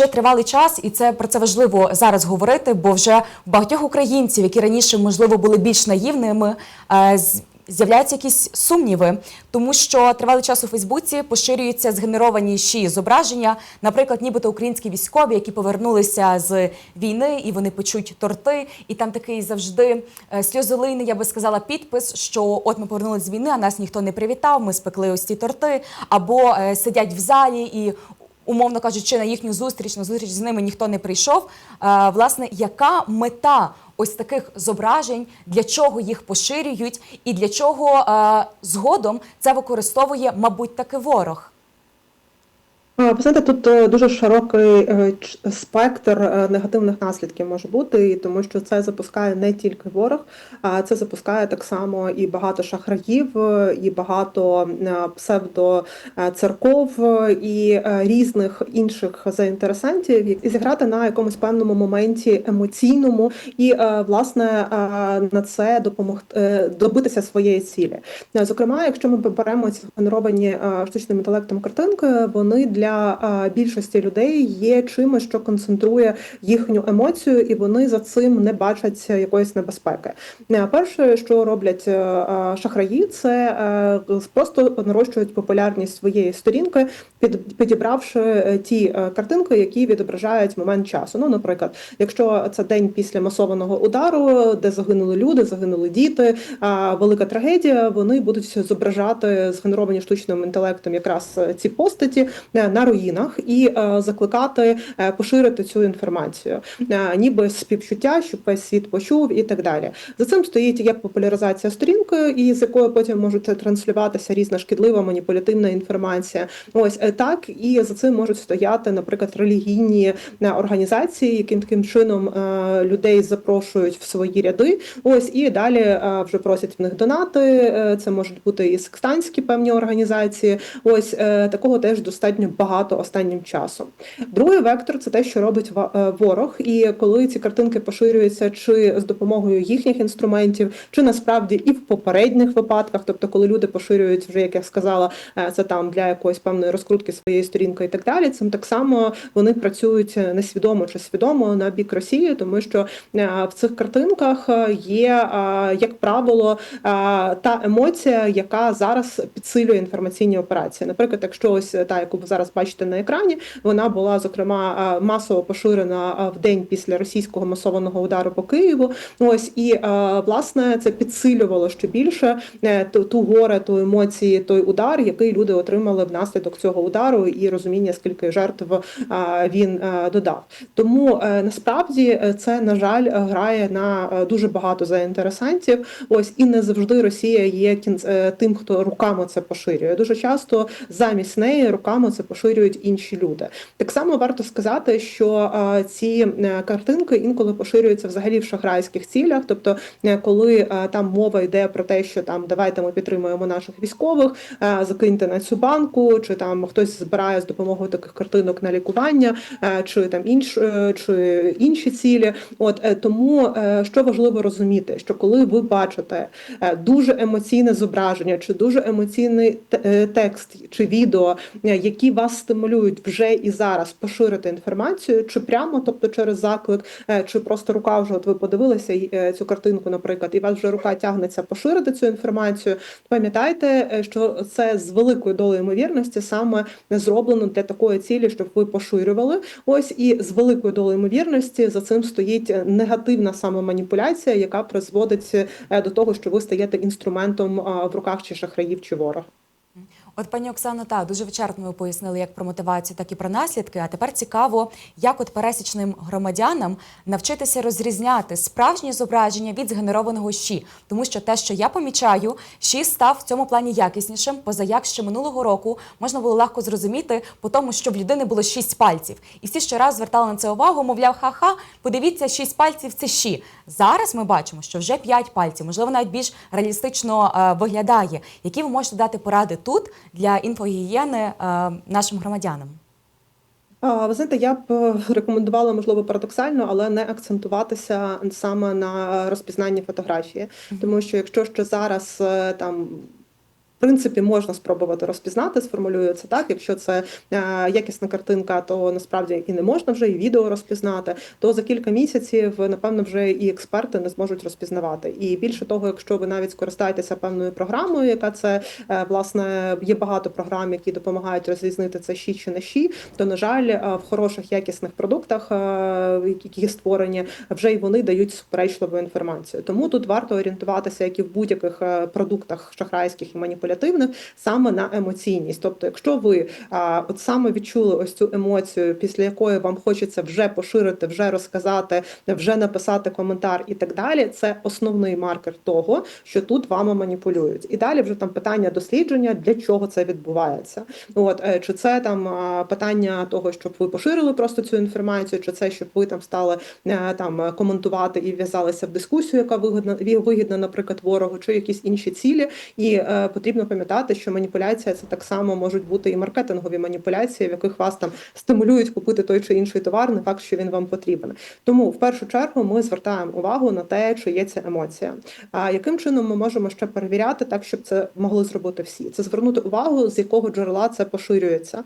вже тривалий час, і це про це важливо зараз говорити, бо вже багатьох українців, які раніше можливо були більш наївними, е, з'являються якісь сумніви, тому що тривалий час у Фейсбуці поширюються згенеровані ще зображення, наприклад, нібито українські військові, які повернулися з війни, і вони печуть торти, і там такий завжди е, сльозолийний, я би сказала, підпис, що от ми повернулися з війни, а нас ніхто не привітав, ми спекли ось ці торти, або е, сидять в залі і. Умовно кажучи, на їхню зустріч, на зустріч з ними ніхто не прийшов. Е, власне, яка мета ось таких зображень, для чого їх поширюють, і для чого е, згодом це використовує, мабуть, таки ворог? Ви знаєте, тут е, дуже широкий е, спектр е, негативних наслідків може бути, тому що це запускає не тільки ворог, а це запускає так само і багато шахраїв, е, і багато е, псевдоцерков, е, і е, різних інших заінтересантів, які зіграти на якомусь певному моменті емоційному і е, власне е, на це допомогти добитися своєї цілі. Е, Зокрема, якщо ми беремо ці генеровані е, штучним інтелектом картинки, вони для е, більшості людей є чимось, що концентрує їхню емоцію, і вони за цим не бачать якоїсь небезпеки. Е, Перше, що роблять е, шахраї, це е, просто нарощують популярність своєї сторінки, під підібравши ті картинки, які відображають момент часу. Ну, наприклад, якщо це день після масованого удару, де загинули люди, загинули діти, велика трагедія, вони будуть зображати згенеровані штучним інтелектом якраз ці постаті е, на руїнах і е, закликати е, поширити цю інформацію, е, ніби співчуття, щоб весь світ почув і так далі. За цим стоїть як популяризація сторінки, і з якої потім можуть транслюватися різна шкідлива маніпулятивна інформація. Ось так і за цим можуть стояти, наприклад, релігійні організації, яким таким чином людей запрошують в свої ряди. Ось і далі вже просять в них донати. Це можуть бути і секстанські певні організації. Ось такого теж достатньо багато останнім часом. Другий вектор це те, що робить е, ворог, і коли ці картинки поширюються чи з допомогою їхніх інструментів, чи насправді і в попередніх випадках, тобто коли люди поширюють вже, як я сказала, е, це там для якоїсь певної розкрутки своєї сторінки і так далі. Цим так само вони працюють е, несвідомо чи свідомо на бік Росії, тому що в цих картинках є, як правило, та емоція, яка зараз підсилює інформаційні операції. Наприклад, якщо ось та, яку ви зараз бачите на екрані, вона була зокрема масово поширена в день після російського масованого удару по Києву. Ось і власне це підсилювало ще більше е, ту, горе, ту емоції, той удар, який люди отримали внаслідок цього удару, і розуміння, скільки жертв він додав. Тому е, насправді е, це на жаль грає на дуже багато заінтересантів. Ось і не завжди Росія є тим, хто руками це поширює. Дуже часто замість неї руками це поширюють інші люди. Так само варто сказати, що ці е, картинки інколи поширюються взагалі в шахрайських цілях, тобто е, коли е, там мова йде про те, що там давайте ми підтримуємо наших військових, закиньте на цю банку, чи там хтось збирає з допомогою таких картинок на лікування, чи там інш, чи інші цілі. От тому що важливо розуміти, що коли ви бачите дуже емоційне зображення, чи дуже емоційний текст чи відео, які вас стимулюють вже і зараз поширити інформацію, чи прямо, тобто через заклик, е, чи просто рука вже от ви подивилися е, цю картинку, наприклад, і вас вже рука тягнеться поширити цю інформацію. Пам'ятайте, е, що це з великою долею ймовірності саме зроблено для такої цілі, щоб ви поширювали. Ось і з великою долею ймовірності за цим стоїть негативна саме маніпуляція, яка призводить до того, що ви стаєте інструментом в руках чи шахраїв, чи ворога. От пані Оксано, так, дуже вичерпно ви пояснили як про мотивацію, так і про наслідки. А тепер цікаво, як от пересічним громадянам навчитися розрізняти справжнє зображення від згенерованого щі. Тому що те, що я помічаю, щі став в цьому плані якіснішим, поза як ще минулого року можна було легко зрозуміти по тому, що в людини було шість пальців. І всі щораз звертали на це увагу, мовляв, ха-ха, подивіться, шість пальців це щі. Зараз ми бачимо, що вже п'ять пальців, можливо, навіть більш реалістично е, виглядає. Які ви можете дати поради тут для інфогігієни е, нашим громадянам? Ви знаєте, я б е, рекомендувала, можливо, парадоксально, але не акцентуватися саме на розпізнанні фотографії, тому що якщо ще зараз е, там. Принципі можна спробувати розпізнати, сформулюю це так. Якщо це е, якісна картинка, то насправді і не можна вже і відео розпізнати. То за кілька місяців напевно вже і експерти не зможуть розпізнавати. І більше того, якщо ви навіть скористаєтеся певною програмою, яка це е, власне є багато програм, які допомагають розрізнити це щі чи не щі, то на жаль, е, в хороших якісних продуктах, які створені, вже й вони дають суперечливу інформацію. Тому тут варто орієнтуватися, як і в будь-яких продуктах шахрайських і маніпулятивних, саме на емоційність. Тобто, якщо ви а, от саме відчули ось цю емоцію, після якої вам хочеться вже поширити, вже розказати, вже написати коментар і так далі, це основний маркер того, що тут вами маніпулюють. І далі вже там питання дослідження, для чого це відбувається. От е, чи це там питання того, щоб ви поширили просто цю інформацію, чи це щоб ви там стали е, там коментувати і в'язалися в дискусію, яка вигідна вигідна, наприклад, ворогу, чи якісь інші цілі. І е, потрібно пам'ятати, що маніпуляція це так само можуть бути і маркетингові маніпуляції, в яких вас там стимулюють купити той чи інший товар, не факт, що він вам потрібен. Тому в першу чергу ми звертаємо увагу на те, чи є ця емоція. А яким чином ми можемо ще перевіряти, так щоб це могли зробити всі? Це звернути увагу, з якого джерела це поширюється,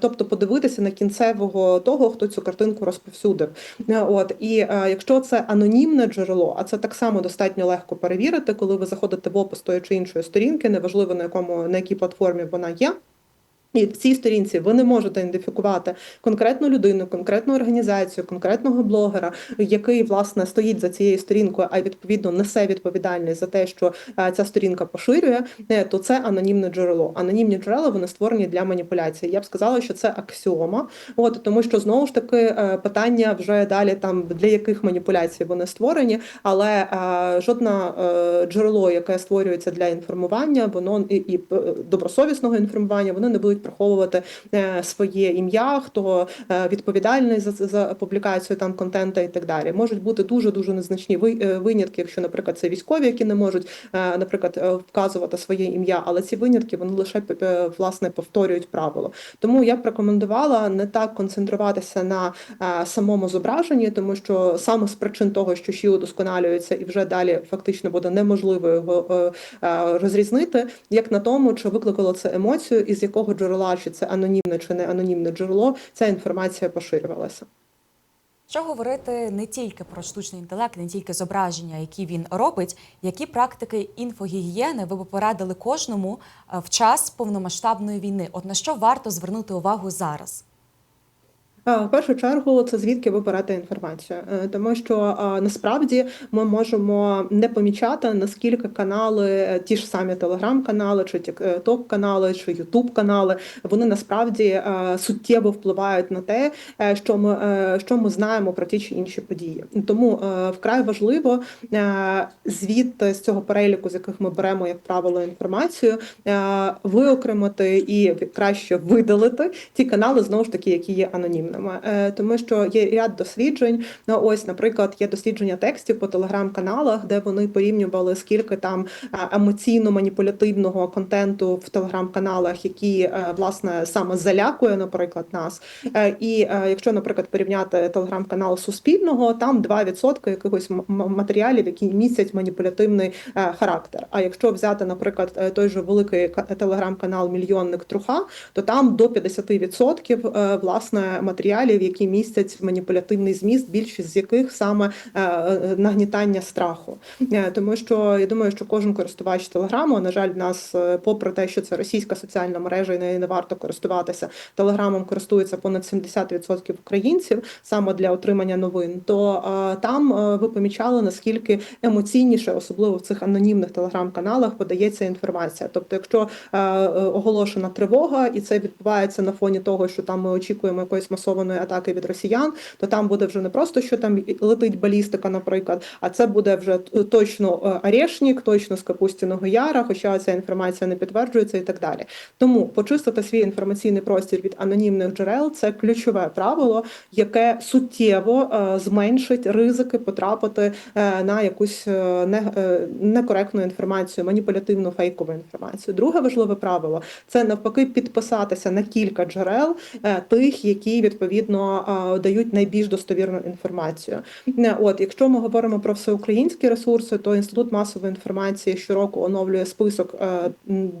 тобто подивитися на кінцевого того, хто цю картинку розповсюдив. От і якщо це анонімне джерело, а це так само достатньо легко перевірити, коли ви заходите в опис тої чи іншої сторінки, неважливо на якому на якій платформі вона є. І в цій сторінці ви не можете ідентифікувати конкретну людину, конкретну організацію, конкретного блогера, який власне стоїть за цією сторінкою, а відповідно несе відповідальність за те, що е, ця сторінка поширює, е, то це анонімне джерело. Анонімні джерела вони створені для маніпуляції. Я б сказала, що це аксіома, от тому що знову ж таки е, питання вже далі там для яких маніпуляцій вони створені, але жодне джерело, яке створюється для інформування, воно і, і добросовісного інформування, вони не будуть приховувати е, своє ім'я, хто е, відповідальний за, за публікацію там контенту і так далі. Можуть бути дуже дуже незначні е, винятки, якщо, наприклад, це військові, які не можуть, наприклад, вказувати своє ім'я, але ці винятки вони лише власне повторюють правило. Тому я б рекомендувала не так концентруватися на самому зображенні, тому що саме з причин того, що щі удосконалюється і вже далі фактично буде неможливо його розрізнити, як на тому, чи викликало це емоцію, і з якого джерела, чи це анонімне чи не анонімне джерело, ця інформація поширювалася. Що говорити не тільки про штучний інтелект, не тільки зображення, які він робить, які практики інфогігієни ви б порадили кожному е, в час повномасштабної війни? От на що варто звернути увагу зараз? Е, В першу чергу це звідки ви берете інформацію, Е, тому що е, насправді ми можемо не помічати наскільки канали, е, ті ж самі телеграм-канали, чи тік канали, чи ютуб канали, вони насправді е, суттєво впливають на те, е, що ми е, що ми знаємо про ті чи інші події. Тому е, вкрай важливо е, з цього переліку, з яких ми беремо, як правило, інформацію, е, виокремити і краще видалити ті канали, знову ж таки, які є анонімними. Е, Тому що є ряд досліджень. Ну, ось, наприклад, є дослідження текстів по телеграм-каналах, де вони порівнювали скільки там е, емоційно-маніпулятивного контенту в телеграм-каналах, які е, власне саме залякує, наприклад, нас. І якщо, наприклад, порівняти телеграм-канал Суспільного, там 2% якихось матеріалів, які містять маніпулятивний характер. А якщо взяти, наприклад, той же великий телеграм-канал Мільйонник Труха, то там до 50% е, власне матеріалів, які містять маніпулятивний зміст, більшість з яких саме е, е, нагнітання страху. Е, Тому що я думаю, що кожен користувач телеграму, на жаль, нас, попри те, що це російська соціальна мережа, і не варто користуватися. Телеграмом користується понад 70% українців саме для отримання новин. То там ви помічали наскільки емоційніше, особливо в цих анонімних телеграм-каналах, подається інформація. Тобто, якщо оголошена тривога, і це відбувається на фоні того, що там ми очікуємо якоїсь масованої атаки від росіян, то там буде вже не просто що там летить балістика, наприклад, а це буде вже точно е, Орешнік, точно з Капустіного Яра, хоча ця інформація не підтверджується і так далі. Тому почистити свій інформаційний простір від анонімних джерел це ключове правило, яке суттєво е, зменшить ризики потрапити е, на якусь е, не, е, некоректну інформацію, маніпулятивну фейкову інформацію. Друге важливе правило це навпаки підписатися на кілька джерел е, тих, які відповідно дають найбільш достовірну інформацію. От, якщо ми говоримо про всеукраїнські ресурси, то інститут масової інформації щороку оновлює список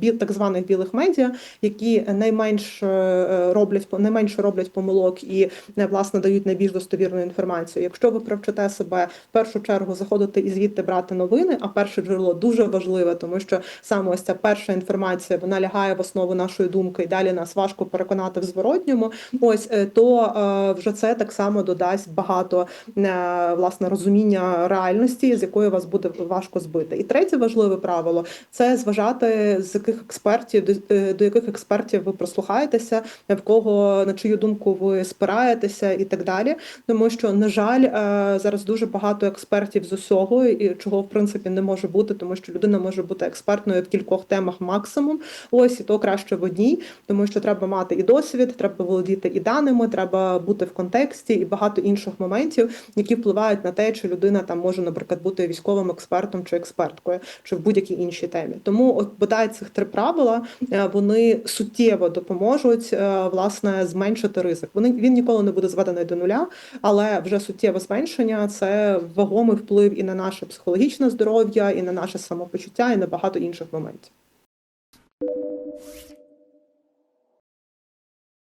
е, так званих білих медіа, які найменш е, роблять найменше роблять помилок і е, власне дають найбільш достовірну інформацію. Якщо ви привчите себе в першу чергу заходити і звідти брати новини, а перше джерело дуже важливе, тому що саме ось ця перша інформація вона лягає в основу нашої думки, і далі нас важко переконати в зворотньому. Ось е, то е, вже це так само додасть багато е, власне розуміння реальності, з якої вас буде важко збити. І третє важливе правило це зважати з яких експертів до, е, до яких експертів ви прослухаєтеся, в кого на чию думку ви спираєтеся, і так далі. Тому що, на жаль, зараз дуже багато експертів з усього, і чого в принципі не може бути, тому що людина може бути експертною в кількох темах максимум. Ось і то краще в одній, тому що треба мати і досвід, треба володіти і даними, треба бути в контексті і багато інших моментів, які впливають на те, чи людина там може, наприклад, бути військовим експертом чи експерткою, чи в будь-якій іншій темі. Тому, от бодай цих три правила е, вони суттєво допоможуть е, власне зменшити ризик. Вони він ніколи не буде зведений до нуля, але вже суттєве зменшення це вагомий вплив і на наше психологічне здоров'я, і на наше самопочуття, і на багато інших моментів.